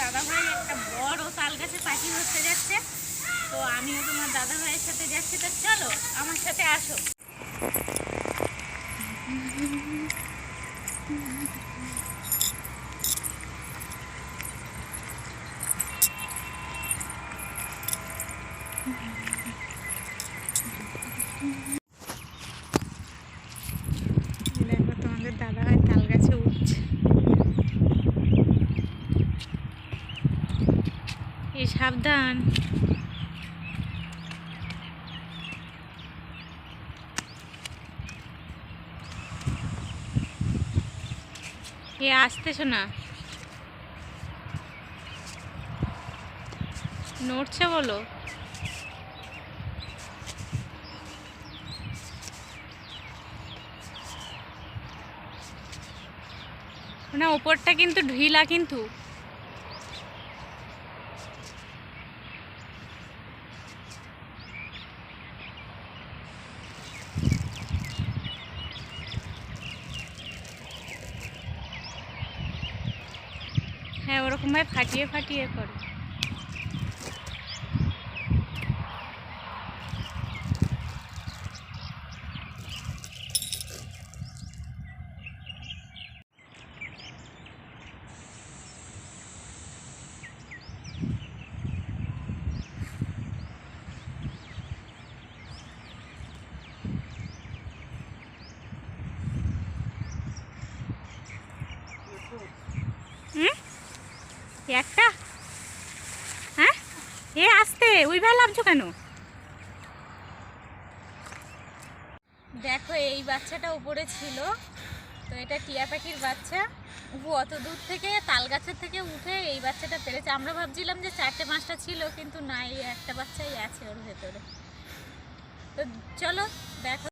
দাদা ভাই একটা বড় তাল গাছে পাখি ধরতে যাচ্ছে। তো আমিও তোমার দাদা ভাইয়ের সাথে যাচ্ছি। তো চলো, আমার সাথে আসো দেখো তোমাদের দাদা ভাই তাল গাছে উঠছে সাবধান। এ আসতেছো না নড়ছে বলো। না ওপরটা কিন্তু ঢিলা কিন্তু। হ্যাঁ ওরকমভাবে ফাটিয়ে ফাটিয়ে করো হুম এই একটা? হ্যাঁ? এ আসতে, ওই ভাই লাভছো কেন? দেখো, এই বাচ্চাটা উপরে ছিল। তো এটা টিয়া পাখির বাচ্চা। ও অত দূর থেকে তাল গাছের থেকে উঠে এই বাচ্চাটা পেরেছে। আমরা ভাবছিলাম যে চারটে পাঁচটা ছিল, কিন্তু না, এই একটা বাচ্চাই আছে ওর ভেতরে। তো চলো, দেখো।